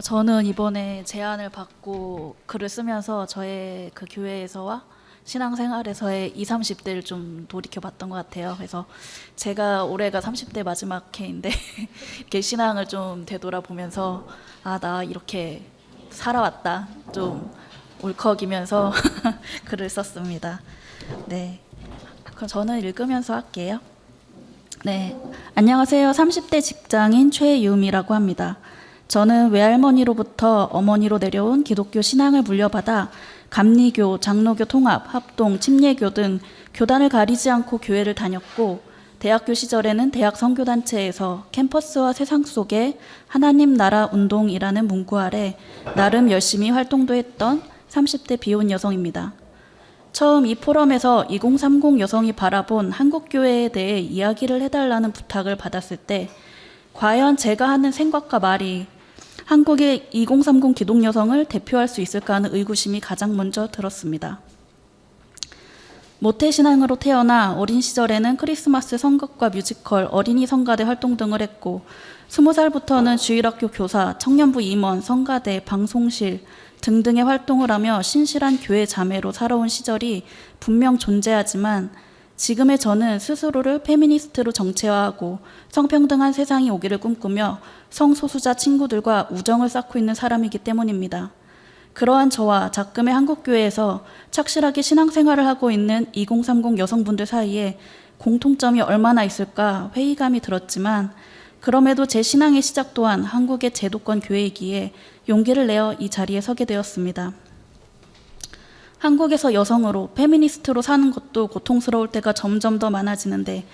어, 저는 이번에 제안을 받고 글을 쓰면서 저의 그 교회에서와 신앙생활에서의 20, 30대를 좀 돌이켜 봤던 것 같아요. 그래서 제가 올해가 30대 마지막 해인데 이렇게 신앙을 좀 되돌아보면서 아, 나 이렇게 살아왔다. 좀 울컥이면서 글을 썼습니다. 네. 그럼 저는 읽으면서 할게요. 네. 안녕하세요. 30대 직장인 최유미라고 합니다. 저는 외할머니로부터 어머니로 내려온 기독교 신앙을 물려받아 감리교, 장로교 통합, 합동, 침례교 등 교단을 가리지 않고 교회를 다녔고 대학교 시절에는 대학 선교단체에서 캠퍼스와 세상 속에 하나님 나라 운동이라는 문구 아래 나름 열심히 활동도 했던 30대 비혼 여성입니다. 처음 이 포럼에서 2030 여성이 바라본 한국교회에 대해 이야기를 해달라는 부탁을 받았을 때 과연 제가 하는 생각과 말이 한국의 2030 기독 여성을 대표할 수 있을까 하는 의구심이 가장 먼저 들었습니다. 모태신앙으로 태어나 어린 시절에는 크리스마스 성극과 뮤지컬, 어린이 성가대 활동 등을 했고 스무 살부터는 주일학교 교사, 청년부 임원, 성가대, 방송실 등등의 활동을 하며 신실한 교회 자매로 살아온 시절이 분명 존재하지만 지금의 저는 스스로를 페미니스트로 정체화하고 성평등한 세상이 오기를 꿈꾸며 성소수자 친구들과 우정을 쌓고 있는 사람이기 때문입니다. 그러한 저와 작금의 한국교회에서 착실하게 신앙생활을 하고 있는 2030 여성분들 사이에 공통점이 얼마나 있을까 회의감이 들었지만 그럼에도 제 신앙의 시작 또한 한국의 제도권 교회이기에 용기를 내어 이 자리에 서게 되었습니다. 한국에서 여성으로 페미니스트로 사는 것도 고통스러울 때가 점점 더 많아지는데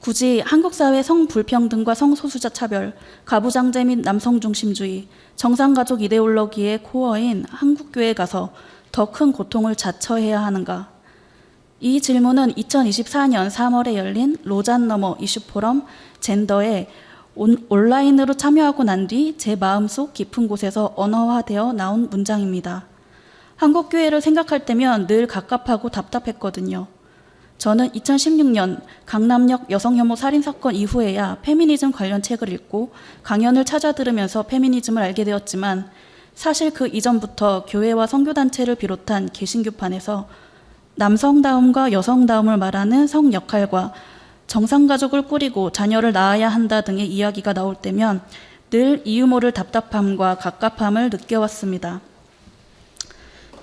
굳이 한국 사회 성불평등과 성소수자 차별, 가부장제 및 남성 중심주의, 정상가족 이데올로기의 코어인 한국교회 가서 더 큰 고통을 자처해야 하는가? 이 질문은 2024년 3월에 열린 로잔 너머 이슈 포럼 젠더에 온, 온라인으로 참여하고 난 뒤 제 마음속 깊은 곳에서 언어화되어 나온 문장입니다. 한국 교회를 생각할 때면 늘 갑갑하고 답답했거든요. 저는 2016년 강남역 여성혐오 살인 사건 이후에야 페미니즘 관련 책을 읽고 강연을 찾아 들으면서 페미니즘을 알게 되었지만 사실 그 이전부터 교회와 선교단체를 비롯한 개신교판에서 남성다움과 여성다움을 말하는 성 역할과 정상가족을 꾸리고 자녀를 낳아야 한다 등의 이야기가 나올 때면 늘 이 유 모를 답답함과 갑갑함을 느껴왔습니다.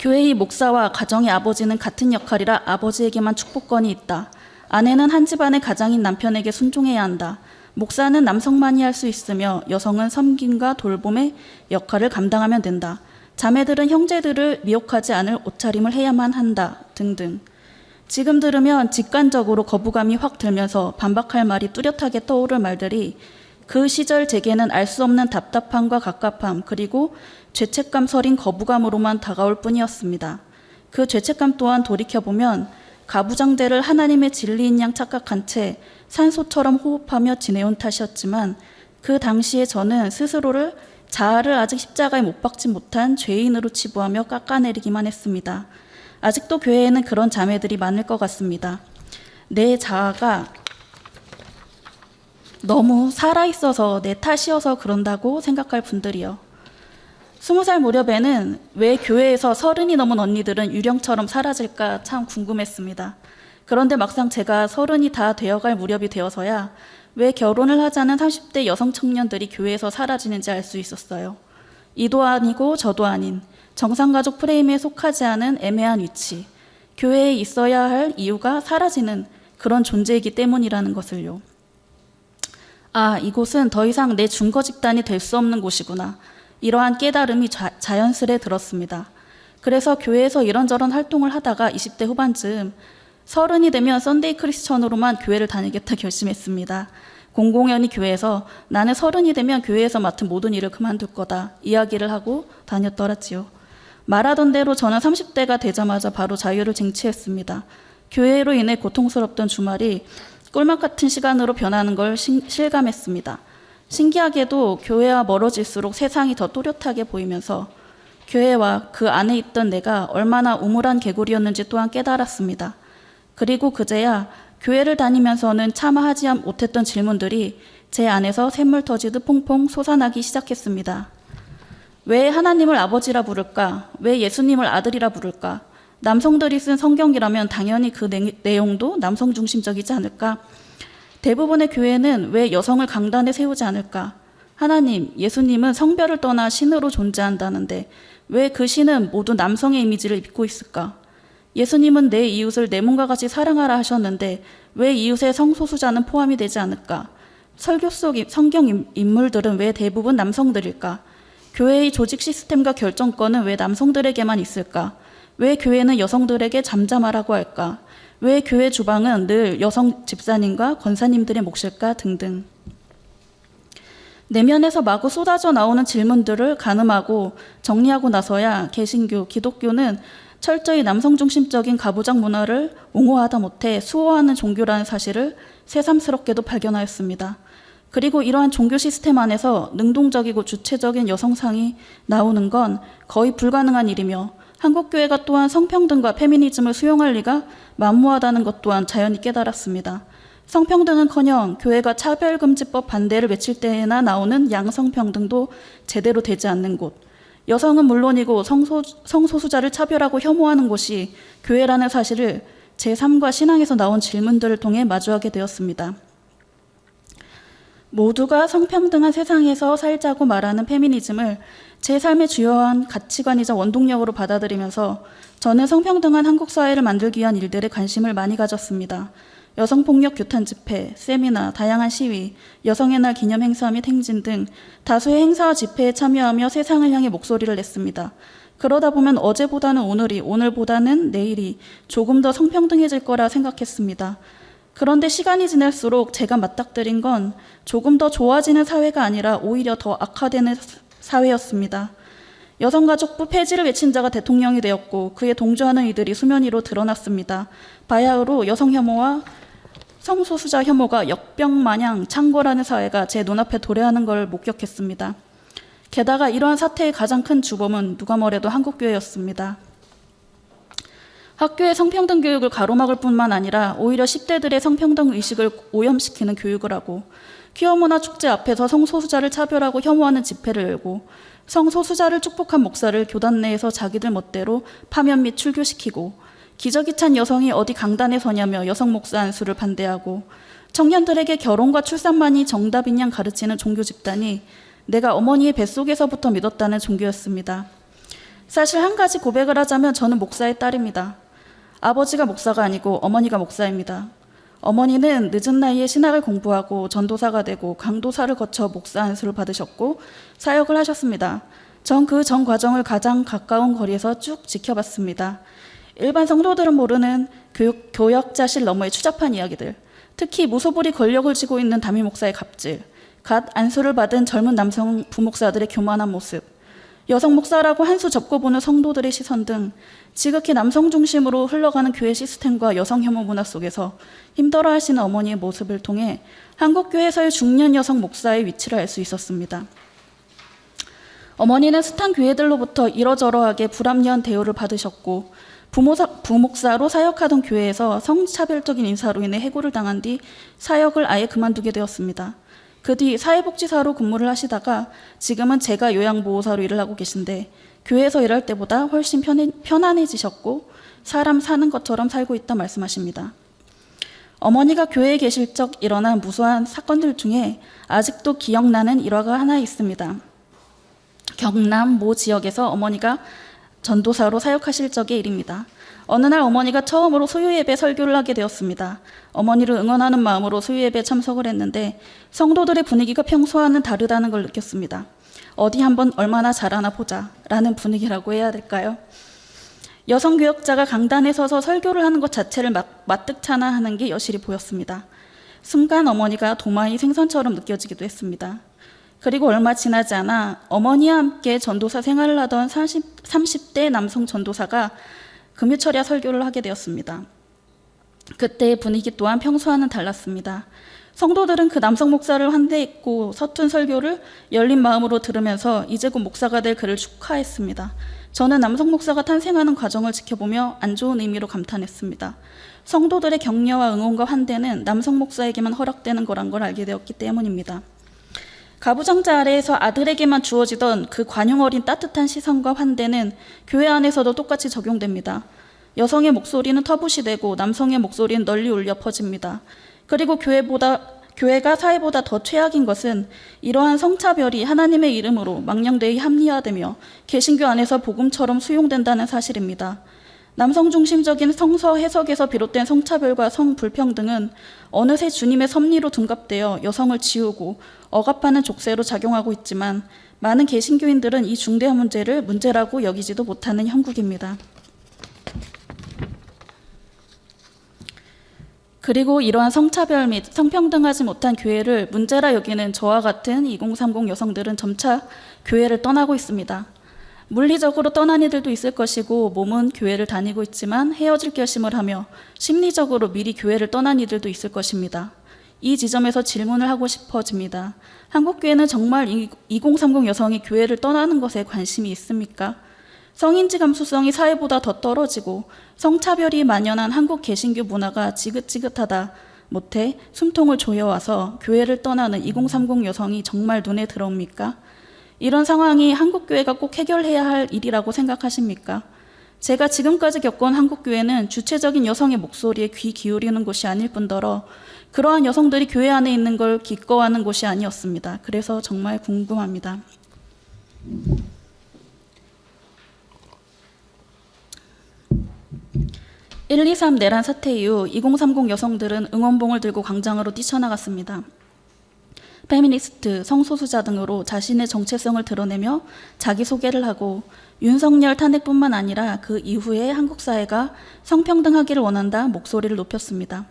교회의 목사와 가정의 아버지는 같은 역할이라 아버지에게만 축복권이 있다. 아내는 한 집안의 가장인 남편에게 순종해야 한다. 목사는 남성만이 할 수 있으며 여성은 섬김과 돌봄의 역할을 감당하면 된다. 자매들은 형제들을 미혹하지 않을 옷차림을 해야만 한다. 등등. 지금 들으면 직관적으로 거부감이 확 들면서 반박할 말이 뚜렷하게 떠오를 말들이 그 시절 제게는 알 수 없는 답답함과 갑갑함 그리고 죄책감 서린 거부감으로만 다가올 뿐이었습니다. 그 죄책감 또한 돌이켜보면 가부장대를 하나님의 진리인 양 착각한 채 산소처럼 호흡하며 지내온 탓이었지만 그 당시에 저는 스스로를 자아를 아직 십자가에 못 박지 못한 죄인으로 치부하며 깎아내리기만 했습니다. 아직도 교회에는 그런 자매들이 많을 것 같습니다. 내 자아가 너무 살아있어서 내 탓이어서 그런다고 생각할 분들이요. 스무 살 무렵에는 왜 교회에서 서른이 넘은 언니들은 유령처럼 사라질까 참 궁금했습니다. 그런데 막상 제가 서른이 다 되어갈 무렵이 되어서야 왜 결혼을 하자는 30대 여성 청년들이 교회에서 사라지는지 알 수 있었어요. 이도 아니고 저도 아닌 정상가족 프레임에 속하지 않은 애매한 위치, 교회에 있어야 할 이유가 사라지는 그런 존재이기 때문이라는 것을요. 아, 이곳은 더 이상 내 중거 집단이 될 수 없는 곳이구나. 이러한 깨달음이 자, 자연스레 들었습니다. 그래서 교회에서 이런저런 활동을 하다가 20대 후반쯤 서른이 되면 썬데이 크리스천으로만 교회를 다니겠다 결심했습니다. 공공연히 교회에서 나는 서른이 되면 교회에서 맡은 모든 일을 그만둘 거다 이야기를 하고 다녔더라지요. 말하던 대로 저는 30대가 되자마자 바로 자유를 쟁취했습니다. 교회로 인해 고통스럽던 주말이 꿀맛 같은 시간으로 변하는 걸 신, 실감했습니다. 신기하게도 교회와 멀어질수록 세상이 더 또렷하게 보이면서 교회와 그 안에 있던 내가 얼마나 우물한 개구리였는지 또한 깨달았습니다. 그리고 그제야 교회를 다니면서는 차마 하지 못했던 질문들이 제 안에서 샘물 터지듯 퐁퐁 솟아나기 시작했습니다. 왜 하나님을 아버지라 부를까? 왜 예수님을 아들이라 부를까? 남성들이 쓴 성경이라면 당연히 그 내, 내용도 남성 중심적이지 않을까? 대부분의 교회는 왜 여성을 강단에 세우지 않을까? 하나님, 예수님은 성별을 떠나 신으로 존재한다는데 왜 그 신은 모두 남성의 이미지를 입고 있을까? 예수님은 내 이웃을 내 몸과 같이 사랑하라 하셨는데 왜 이웃의 성소수자는 포함이 되지 않을까? 설교 속 이- 성경 인- 인물들은 왜 대부분 남성들일까? 교회의 조직 시스템과 결정권은 왜 남성들에게만 있을까? 왜 교회는 여성들에게 잠잠하라고 할까? 왜 교회 주방은 늘 여성 집사님과 권사님들의 몫일까? 등등. 내면에서 마구 쏟아져 나오는 질문들을 가늠하고 정리하고 나서야 개신교, 기독교는 철저히 남성 중심적인 가부장 문화를 옹호하다 못해 수호하는 종교라는 사실을 새삼스럽게도 발견하였습니다. 그리고 이러한 종교 시스템 안에서 능동적이고 주체적인 여성상이 나오는 건 거의 불가능한 일이며 한국교회가 또한 성평등과 페미니즘을 수용할 리가 만무하다는 것 또한 자연히 깨달았습니다. 성평등은커녕 교회가 차별금지법 반대를 외칠 때나 나오는 양성평등도 제대로 되지 않는 곳, 여성은 물론이고 성소, 성소수자를 차별하고 혐오하는 곳이 교회라는 사실을 제3과 신앙에서 나온 질문들을 통해 마주하게 되었습니다. 모두가 성평등한 세상에서 살자고 말하는 페미니즘을 제 삶의 주요한 가치관이자 원동력으로 받아들이면서 저는 성평등한 한국 사회를 만들기 위한 일들에 관심을 많이 가졌습니다. 여성 폭력 규탄 집회, 세미나, 다양한 시위, 여성의 날 기념 행사 및 행진 등 다수의 행사와 집회에 참여하며 세상을 향해 목소리를 냈습니다. 그러다 보면 어제보다는 오늘이, 오늘보다는 내일이 조금 더 성평등해질 거라 생각했습니다. 그런데 시간이 지날수록 제가 맞닥뜨린 건 조금 더 좋아지는 사회가 아니라 오히려 더 악화되는 사회였습니다. 여성가족부 폐지를 외친 자가 대통령이 되었고 그에 동조하는 이들이 수면 위로 드러났습니다. 바야흐로 여성 혐오와 성소수자 혐오가 역병마냥 창궐하는 사회가 제 눈앞에 도래하는 걸 목격했습니다. 게다가 이러한 사태의 가장 큰 주범은 누가 뭐래도 한국교회였습니다. 학교의 성평등 교육을 가로막을 뿐만 아니라 오히려 10대들의 성평등 의식을 오염시키는 교육을 하고 퀴어 문화 축제 앞에서 성소수자를 차별하고 혐오하는 집회를 열고 성소수자를 축복한 목사를 교단 내에서 자기들 멋대로 파면 및 출교시키고 기저귀 찬 여성이 어디 강단에 서냐며 여성 목사 안수를 반대하고 청년들에게 결혼과 출산만이 정답인 양 가르치는 종교 집단이 내가 어머니의 뱃속에서부터 믿었다는 종교였습니다. 사실 한 가지 고백을 하자면 저는 목사의 딸입니다. 아버지가 목사가 아니고 어머니가 목사입니다. 어머니는 늦은 나이에 신학을 공부하고 전도사가 되고 강도사를 거쳐 목사 안수를 받으셨고 사역을 하셨습니다. 전 그 전 과정을 가장 가까운 거리에서 쭉 지켜봤습니다. 일반 성도들은 모르는 교육, 교역자실 너머의 추잡한 이야기들, 특히 무소불위 권력을 쥐고 있는 담임 목사의 갑질, 갓 안수를 받은 젊은 남성 부목사들의 교만한 모습, 여성 목사라고 한 수 접고 보는 성도들의 시선 등 지극히 남성 중심으로 흘러가는 교회 시스템과 여성 혐오 문화 속에서 힘들어 하시는 어머니의 모습을 통해 한국 교회에서의 중년 여성 목사의 위치를 알 수 있었습니다. 어머니는 숱한 교회들로부터 이러저러하게 불합리한 대우를 받으셨고 부모사, 부목사로 사역하던 교회에서 성차별적인 인사로 인해 해고를 당한 뒤 사역을 아예 그만두게 되었습니다. 그 뒤 사회복지사로 근무를 하시다가 지금은 제가 요양보호사로 일을 하고 계신데 교회에서 일할 때보다 훨씬 편해, 편안해지셨고 사람 사는 것처럼 살고 있다 말씀하십니다. 어머니가 교회에 계실 적 일어난 무수한 사건들 중에 아직도 기억나는 일화가 하나 있습니다. 경남 모 지역에서 어머니가 전도사로 사역하실 적의 일입니다. 어느 날 어머니가 처음으로 소유예배 설교를 하게 되었습니다. 어머니를 응원하는 마음으로 소유예배에 참석을 했는데 성도들의 분위기가 평소와는 다르다는 걸 느꼈습니다. 어디 한번 얼마나 잘하나 보자 라는 분위기라고 해야 될까요? 여성 교역자가 강단에 서서 설교를 하는 것 자체를 막, 마뜩찮아 하는 게 여실히 보였습니다. 순간 어머니가 도마의 생선처럼 느껴지기도 했습니다. 그리고 얼마 지나지 않아 어머니와 함께 전도사 생활을 하던 30, 30대 남성 전도사가 금유철야 설교를 하게 되었습니다. 그때의 분위기 또한 평소와는 달랐습니다. 성도들은 그 남성 목사를 환대했고 서툰 설교를 열린 마음으로 들으면서 이제 곧 목사가 될 그를 축하했습니다. 저는 남성 목사가 탄생하는 과정을 지켜보며 안 좋은 의미로 감탄했습니다. 성도들의 격려와 응원과 환대는 남성 목사에게만 허락되는 거란 걸 알게 되었기 때문입니다. 가부장자 아래에서 아들에게만 주어지던 그 관용 어린 따뜻한 시선과 환대는 교회 안에서도 똑같이 적용됩니다. 여성의 목소리는 터부시 되고 남성의 목소리는 널리 울려 퍼집니다. 그리고 교회보다 교회가 사회보다 더 최악인 것은 이러한 성차별이 하나님의 이름으로 망령되이 합리화되며 개신교 안에서 복음처럼 수용된다는 사실입니다. 남성 중심적인 성서 해석에서 비롯된 성차별과 성불평등은 어느새 주님의 섭리로 둔갑되어 여성을 지우고 억압하는 족쇄로 작용하고 있지만 많은 개신교인들은 이 중대한 문제를 문제라고 여기지도 못하는 형국입니다. 그리고 이러한 성차별 및 성평등하지 못한 교회를 문제라 여기는 저와 같은 2030 여성들은 점차 교회를 떠나고 있습니다. 물리적으로 떠난 이들도 있을 것이고 몸은 교회를 다니고 있지만 헤어질 결심을 하며 심리적으로 미리 교회를 떠난 이들도 있을 것입니다. 이 지점에서 질문을 하고 싶어집니다. 한국 교회는 정말 2030 여성이 교회를 떠나는 것에 관심이 있습니까? 성인지 감수성이 사회보다 더 떨어지고 성차별이 만연한 한국 개신교 문화가 지긋지긋하다 못해 숨통을 조여와서 교회를 떠나는 2030 여성이 정말 눈에 들어옵니까? 이런 상황이 한국 교회가 꼭 해결해야 할 일이라고 생각하십니까? 제가 지금까지 겪은 한국 교회는 주체적인 여성의 목소리에 귀 기울이는 곳이 아닐 뿐더러 그러한 여성들이 교회 안에 있는 걸 기꺼워하는 곳이 아니었습니다. 그래서 정말 궁금합니다. 1, 2, 3 내란 사태 이후 2030 여성들은 응원봉을 들고 광장으로 뛰쳐나갔습니다. 페미니스트, 성소수자 등으로 자신의 정체성을 드러내며 자기소개를 하고 윤석열 탄핵뿐만 아니라 그 이후에 한국 사회가 성평등하기를 원한다 목소리를 높였습니다.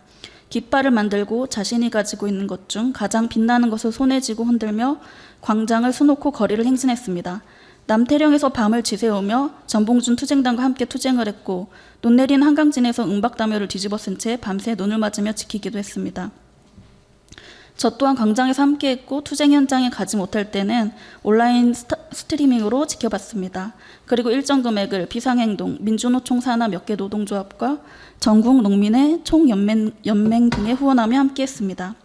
깃발을 만들고 자신이 가지고 있는 것 중 가장 빛나는 것을 손에 쥐고 흔들며 광장을 수놓고 거리를 행진했습니다. 남태령에서 밤을 지새우며 전봉준 투쟁단과 함께 투쟁을 했고 눈 내린 한강진에서 응박다묘를 뒤집어 쓴 채 밤새 눈을 맞으며 지키기도 했습니다. 저 또한 광장에서 함께했고 투쟁 현장에 가지 못할 때는 온라인 스타, 스트리밍으로 지켜봤습니다. 그리고 일정 금액을 비상행동, 민주노총 산하 몇 개 노동조합과 전국 농민의 총연맹 연맹 등에 후원하며 함께했습니다.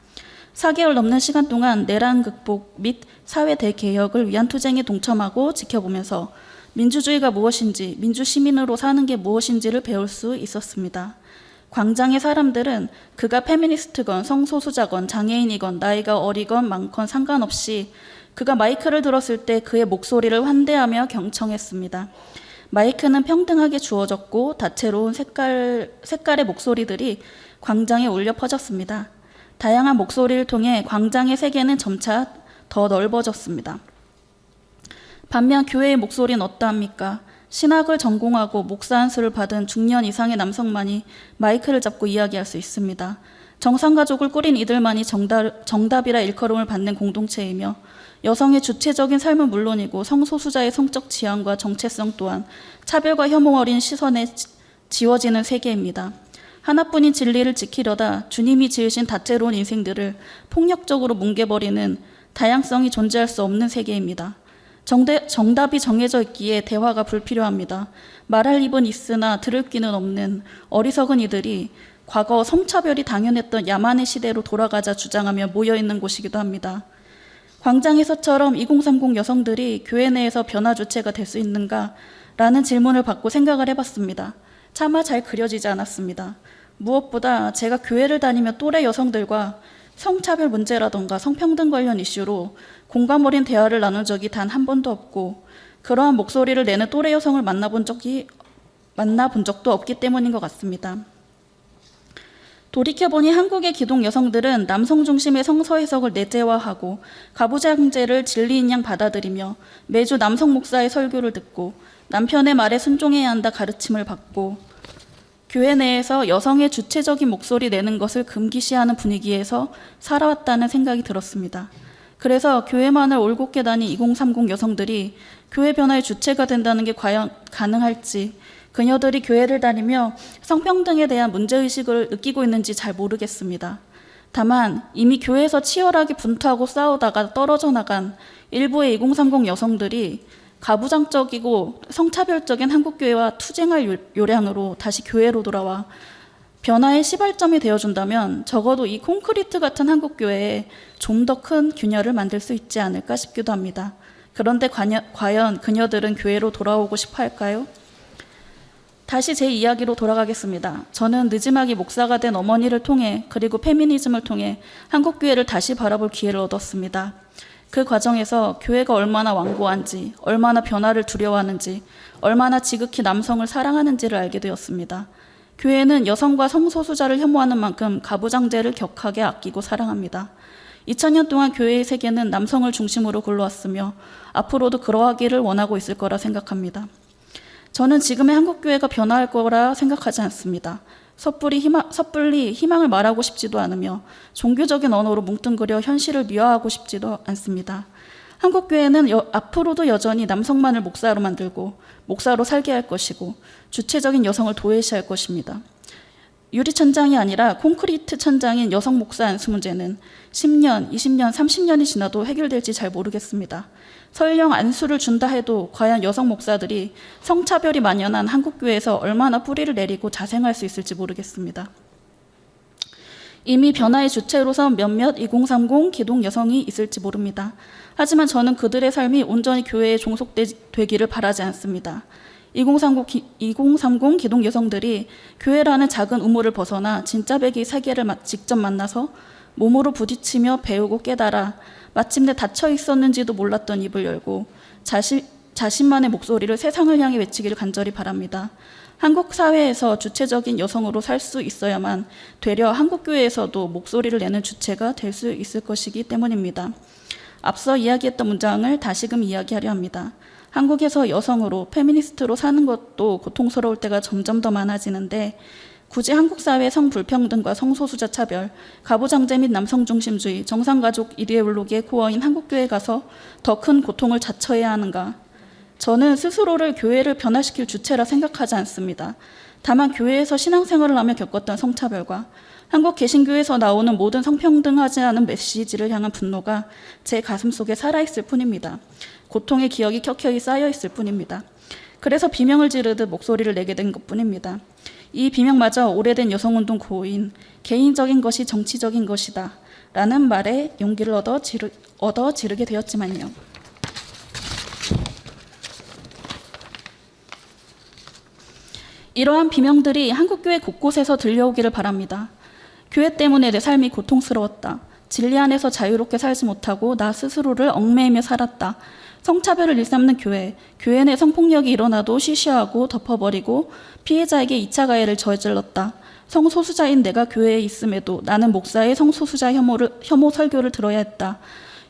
4개월 넘는 시간 동안 내란 극복 및 사회 대개혁을 위한 투쟁에 동참하고 지켜보면서 민주주의가 무엇인지, 민주 시민으로 사는 게 무엇인지를 배울 수 있었습니다. 광장의 사람들은 그가 페미니스트건 성소수자건 장애인이건 나이가 어리건 많건 상관없이 그가 마이크를 들었을 때 그의 목소리를 환대하며 경청했습니다. 마이크는 평등하게 주어졌고 다채로운 색깔, 색깔의 목소리들이 광장에 울려 퍼졌습니다. 다양한 목소리를 통해 광장의 세계는 점차 더 넓어졌습니다. 반면 교회의 목소리는 어떠합니까? 신학을 전공하고 목사 한수를 받은 중년 이상의 남성만이 마이크를 잡고 이야기할 수 있습니다. 정상가족을 꾸린 이들만이 정답, 정답이라 일컬음을 받는 공동체이며 여성의 주체적인 삶은 물론이고 성소수자의 성적 지향과 정체성 또한 차별과 혐오 어린 시선에 지워지는 세계입니다. 하나뿐인 진리를 지키려다 주님이 지으신 다채로운 인생들을 폭력적으로 뭉개버리는 다양성이 존재할 수 없는 세계입니다. 정대, 정답이 정해져 있기에 대화가 불필요합니다. 말할 입은 있으나 들을 귀는 없는 어리석은 이들이 과거 성차별이 당연했던 야만의 시대로 돌아가자 주장하며 모여있는 곳이기도 합니다. 광장에서처럼 2030 여성들이 교회 내에서 변화 주체가 될 수 있는가? 라는 질문을 받고 생각을 해봤습니다. 차마 잘 그려지지 않았습니다. 무엇보다 제가 교회를 다니며 또래 여성들과 성차별 문제라던가 성평등 관련 이슈로 공감 어린 대화를 나눈 적이 단 한 번도 없고 그러한 목소리를 내는 또래 여성을 만나본 적이 만나본 적도 없기 때문인 것 같습니다. 돌이켜보니 한국의 기동 여성들은 남성 중심의 성서 해석을 내재화하고 가부장제를 진리인 양 받아들이며 매주 남성 목사의 설교를 듣고 남편의 말에 순종해야 한다 가르침을 받고 교회 내에서 여성의 주체적인 목소리 내는 것을 금기시하는 분위기에서 살아왔다는 생각이 들었습니다. 그래서 교회만을 올곧게 다닌 2030 여성들이 교회 변화의 주체가 된다는 게 과연 가능할지 그녀들이 교회를 다니며 성평등에 대한 문제의식을 느끼고 있는지 잘 모르겠습니다. 다만 이미 교회에서 치열하게 분투하고 싸우다가 떨어져 나간 일부의 2030 여성들이 가부장적이고 성차별적인 한국교회와 투쟁할 요량으로 다시 교회로 돌아와 변화의 시발점이 되어준다면 적어도 이 콘크리트 같은 한국 교회에 좀 더 큰 균열을 만들 수 있지 않을까 싶기도 합니다. 그런데 과연, 그녀들은 교회로 돌아오고 싶어 할까요? 다시 제 이야기로 돌아가겠습니다. 저는 느지막이 목사가 된 어머니를 통해 그리고 페미니즘을 통해 한국 교회를 다시 바라볼 기회를 얻었습니다. 그 과정에서 교회가 얼마나 완고한지, 얼마나 변화를 두려워하는지, 얼마나 지극히 남성을 사랑하는지를 알게 되었습니다. 교회는 여성과 성소수자를 혐오하는 만큼 가부장제를 격하게 아끼고 사랑합니다. 2000년 동안 교회의 세계는 남성을 중심으로 굴러왔으며 앞으로도 그러하기를 원하고 있을 거라 생각합니다. 저는 지금의 한국 교회가 변화할 거라 생각하지 않습니다. 섣불리 희망, 섣불리 희망을 말하고 싶지도 않으며 종교적인 언어로 뭉뚱그려 현실을 미화하고 싶지도 않습니다. 한국 교회는 여- 앞으로도 여전히 남성만을 목사로 만들고 목사로 살게 할 것이고 주체적인 여성을 도외시할 것입니다. 유리 천장이 아니라 콘크리트 천장인 여성 목사 안수 문제는 10년, 20년, 30년이 지나도 해결될지 잘 모르겠습니다. 설령 안수를 준다 해도 과연 여성 목사들이 성차별이 만연한 한국 교회에서 얼마나 뿌리를 내리고 자생할 수 있을지 모르겠습니다. 이미 변화의 주체로서 몇몇 2030 기동 여성이 있을지 모릅니다. 하지만 저는 그들의 삶이 온전히 교회에 종속되기를 바라지 않습니다. 2030, 기, 2030 기동 여성들이 교회라는 작은 우물을 벗어나 진짜 배기 세계를 마- 직접 만나서 몸으로 부딪히며 배우고 깨달아 마침내 닫혀 있었는지도 몰랐던 입을 열고 자신, 자신만의 목소리를 세상을 향해 외치기를 간절히 바랍니다. 한국 사회에서 주체적인 여성으로 살 수 있어야만 되려 한국 교회에서도 목소리를 내는 주체가 될 수 있을 것이기 때문입니다. 앞서 이야기했던 문장을 다시금 이야기하려 합니다. 한국에서 여성으로 페미니스트로 사는 것도 고통스러울 때가 점점 더 많아지는데 굳이 한국 사회 성불평등과 성소수자 차별, 가부장제 및 남성중심주의, 정상가족 이데올로기의 코어인 한국교회 가서 더 큰 고통을 자처해야 하는가? 저는 스스로를 교회를 변화시킬 주체라 생각하지 않습니다. 다만 교회에서 신앙생활을 하며 겪었던 성차별과 한국 개신교에서 나오는 모든 성평등하지 않은 메시지를 향한 분노가 제 가슴 속에 살아있을 뿐입니다. 고통의 기억이 켜켜이 쌓여있을 뿐입니다. 그래서 비명을 지르듯 목소리를 내게 된 것 뿐입니다. 이 비명마저 오래된 여성운동 고인 개인적인 것이 정치적인 것이다 라는 말에 용기를 얻어, 지르, 얻어 지르게 되었지만요. 이러한 비명들이 한국교회 곳곳에서 들려오기를 바랍니다. 교회 때문에 내 삶이 고통스러웠다. 진리 안에서 자유롭게 살지 못하고 나 스스로를 얽매이며 살았다. 성차별을 일삼는 교회, 교회 내 성폭력이 일어나도 쉬쉬하고 덮어버리고 피해자에게 2차 가해를 저질렀다. 성소수자인 내가 교회에 있음에도 나는 목사의 성소수자 혐오를, 혐오 설교를 들어야 했다.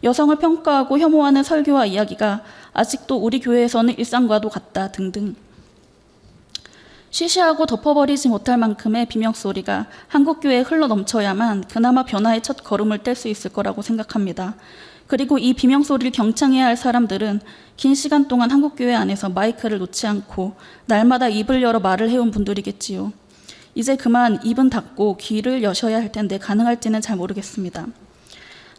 여성을 평가하고 혐오하는 설교와 이야기가 아직도 우리 교회에서는 일상과도 같다 등등. 쉬쉬하고 덮어버리지 못할 만큼의 비명소리가 한국교회에 흘러 넘쳐야만 그나마 변화의 첫 걸음을 뗄 수 있을 거라고 생각합니다. 그리고 이 비명 소리를 경청해야 할 사람들은 긴 시간 동안 한국 교회 안에서 마이크를 놓지 않고 날마다 입을 열어 말을 해온 분들이겠지요. 이제 그만 입은 닫고 귀를 여셔야 할 텐데 가능할지는 잘 모르겠습니다.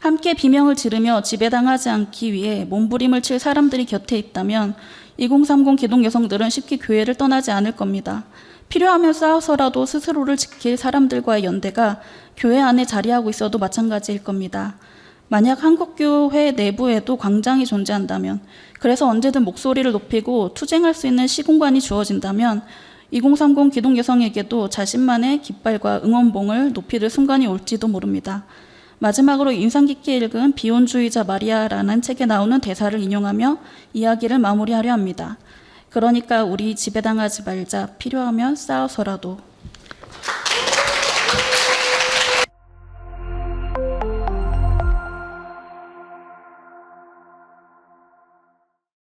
함께 비명을 지르며 지배당하지 않기 위해 몸부림을 칠 사람들이 곁에 있다면 2030 기동 여성들은 쉽게 교회를 떠나지 않을 겁니다. 필요하면 싸워서라도 스스로를 지킬 사람들과의 연대가 교회 안에 자리하고 있어도 마찬가지일 겁니다. 만약 한국교회 내부에도 광장이 존재한다면, 그래서 언제든 목소리를 높이고 투쟁할 수 있는 시공간이 주어진다면, 2030 기동 여성에게도 자신만의 깃발과 응원봉을 높이들 순간이 올지도 모릅니다. 마지막으로 인상 깊게 읽은 비혼주의자 마리아라는 책에 나오는 대사를 인용하며 이야기를 마무리하려 합니다. 그러니까 우리 지배당하지 말자. 필요하면 싸워서라도